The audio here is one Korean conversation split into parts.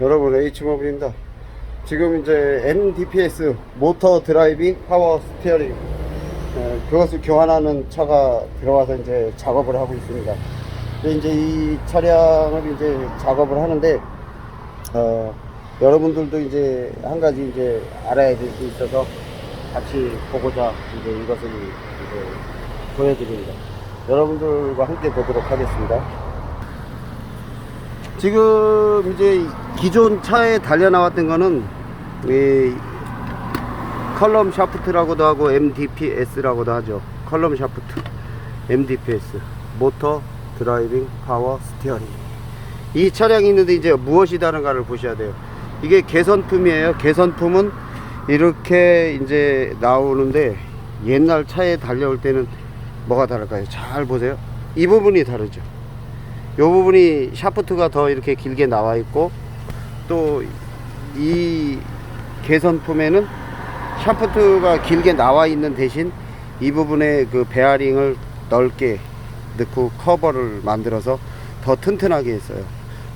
여러분 H모빌입니다 지금 이제 MDPS 모터 드라이빙 파워 스티어링 어, 그것을 교환하는 차가 들어와서 이제 작업을 하고 있습니다 이제 이 차량을 이제 작업을 하는데 어, 여러분들도 이제 한 가지 이제 알아야 될 게 있어서 같이 보고자 이제 이것을 이제 보여드립니다. 여러분들과 함께 보도록 하겠습니다. 지금 이제 기존 차에 달려 나왔던 거는 이 컬럼 샤프트라고도 하고 MDPS라고도 하죠. 컬럼 샤프트, MDPS, 모터 드라이빙 파워 스티어링. 이 차량이 있는데 이제 무엇이 다른가를 보셔야 돼요. 이게 개선품이에요. 개선품은 이렇게 이제 나오는데 옛날 차에 달려올 때는 뭐가 다를까요? 잘 보세요. 이 부분이 다르죠. 이 부분이 샤프트가 더 이렇게 길게 나와 있고 또 이 개선품에는 샤프트가 길게 나와 있는 대신 이 부분에 그 베어링을 넓게 넣고 커버를 만들어서 더 튼튼하게 했어요.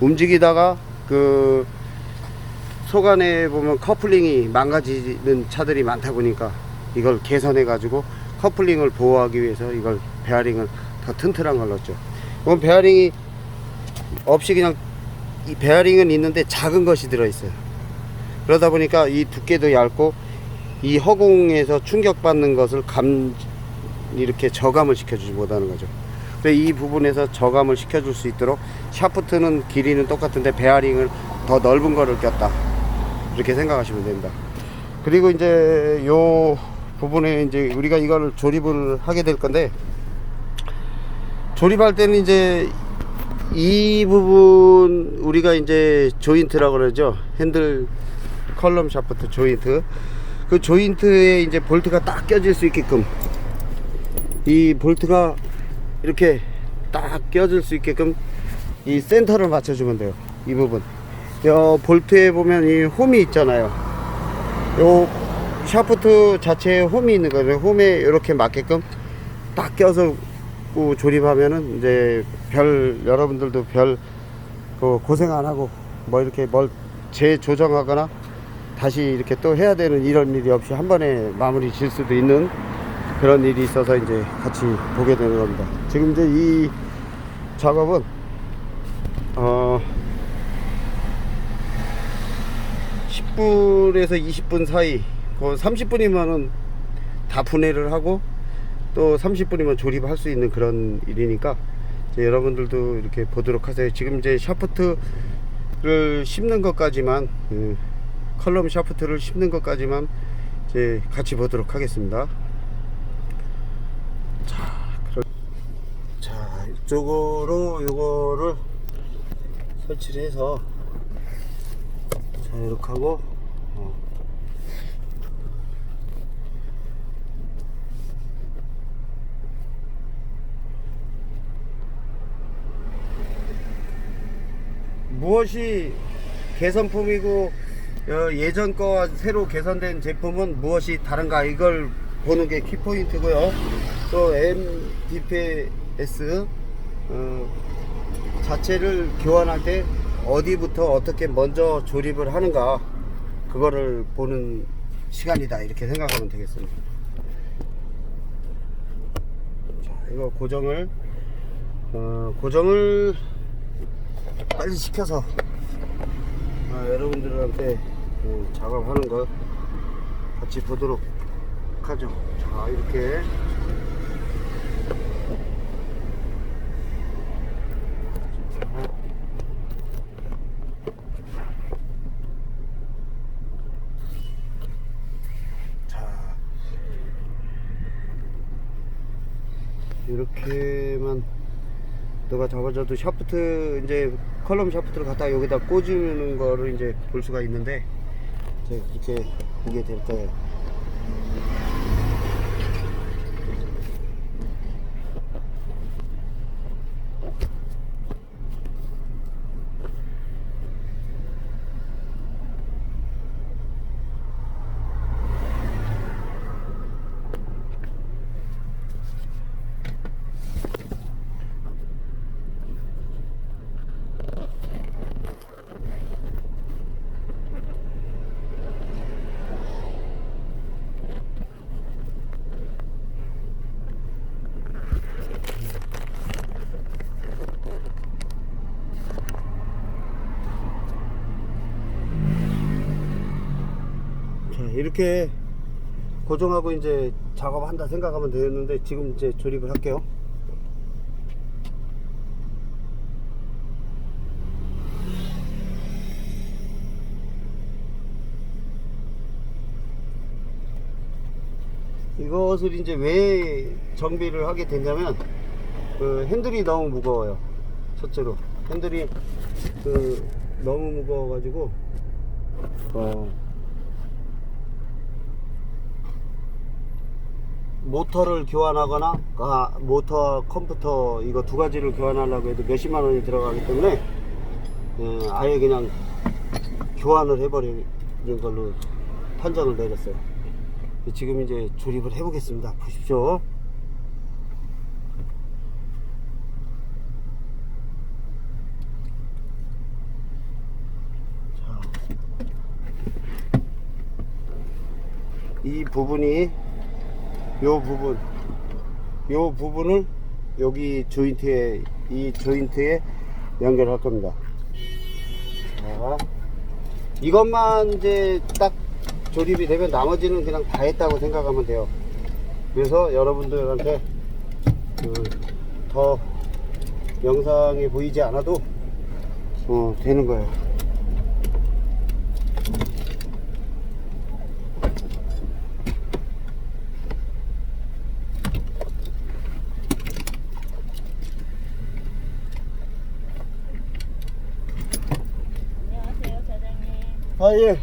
움직이다가 그 속안에 보면 커플링이 망가지는 차들이 많다 보니까 이걸 개선해 가지고 커플링을 보호하기 위해서 이걸 베어링을 더 튼튼한 걸 넣었죠. 이건 베어링이 없이 그냥 이 베어링은 있는데 작은 것이 들어 있어요. 그러다 보니까 이 두께도 얇고 이 허공에서 충격받는 것을 감 이렇게 저감을 시켜주지 못하는 거죠. 그래서 이 부분에서 저감을 시켜줄 수 있도록 샤프트는 길이는 똑같은데 베어링을 더 넓은 거를 꼈다. 이렇게 생각하시면 됩니다. 그리고 이제 요 부분에 이제 우리가 이걸 조립을 하게 될 건데 조립할 때는 이제 이 부분 우리가 이제 조인트라고 그러죠. 핸들 컬럼 샤프트 조인트. 그 조인트에 이제 볼트가 딱 껴질 수 있게끔 이 볼트가 이렇게 딱 껴질 수 있게끔 이 센터를 맞춰주면 돼요. 이 부분. 요 볼트에 보면 이 홈이 있잖아요. 요 샤프트 자체에 홈이 있는 거죠. 홈에 이렇게 맞게끔 딱 껴서 그 조립하면은 이제 별 여러분들도 별 그 고생 안 하고 뭐 이렇게 뭘 재조정하거나 다시 이렇게 또 해야 되는 이런 일이 없이 한 번에 마무리 질 수도 있는 그런 일이 있어서 이제 같이 보게 되는 겁니다. 지금 이제 이 작업은 어 10분에서 20분 사이, 그 30분이면은 다 분해를 하고 또 30분이면 조립할 수 있는 그런 일이니까 여러분들도 이렇게 보도록 하세요. 지금 이제 샤프트를 씹는 것까지만 그 컬럼 샤프트를 씹는 것까지만 이제 같이 보도록 하겠습니다. 자, 그럼 자 이쪽으로 요거를 설치를 해서 자 이렇게 하고 어. 무엇이 개선품이고 어, 예전 거와 새로 개선된 제품은 무엇이 다른가 이걸 보는 게 키포인트고요. 또 MDPS 어, 자체를 교환할 때 어디부터 어떻게 먼저 조립을 하는가 그거를 보는 시간이다 이렇게 생각하면 되겠습니다. 자, 이거 고정을 어, 고정을 빨리 시켜서 아, 여러분들한테 그 작업하는 거 같이 보도록 하죠. 자 이렇게 자 이렇게만 너가 잡아줘도 샤프트 이제 컬럼 샤프트를 갖다 여기다 꽂는 거를 이제 볼 수가 있는데 이제 이렇게 보게 될 거예요. 이렇게 고정하고 이제 작업한다 생각하면 되는데 지금 이제 조립을 할게요. 이것을 이제 왜 정비를 하게 됐냐면 그 핸들이 너무 무거워요. 첫째로 핸들이 그 너무 무거워 가지고 어 모터를 교환하거나 아, 모터 컴퓨터 이거 두 가지를 교환하려고 해도 몇십만 원이 들어가기 때문에 예, 아예 그냥 교환을 해버리는 걸로 판정을 내렸어요. 지금 이제 조립을 해보겠습니다. 보십시오. 자, 이 부분이 요 부분 요 부분을 여기 조인트에 이 조인트에 연결할 겁니다. 자, 이것만 이제 딱 조립이 되면 나머지는 그냥 다 했다고 생각하면 돼요. 그래서 여러분들한테 그 더 영상에 보이지 않아도 어, 되는 거예요. 아 예.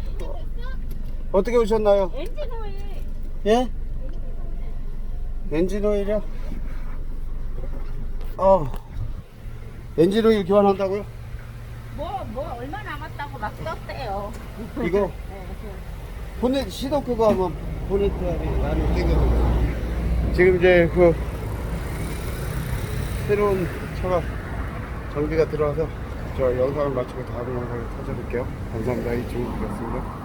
어떻게 오셨나요? 엔진 오일. 예? 엔진 오일이요? 어. 엔진 오일 교환한다고요? 뭐, 뭐, 얼마 남았다고 막 썼대요. 이거 보넷 시동 끄고 한번 보네트 안에 땡겨보세요. 지금 이제 그 새로운 차가 정비가 들어와서 저 영상을 마치고 다음 영상을 찾아뵐게요. 감사합니다. 이중이었습니다.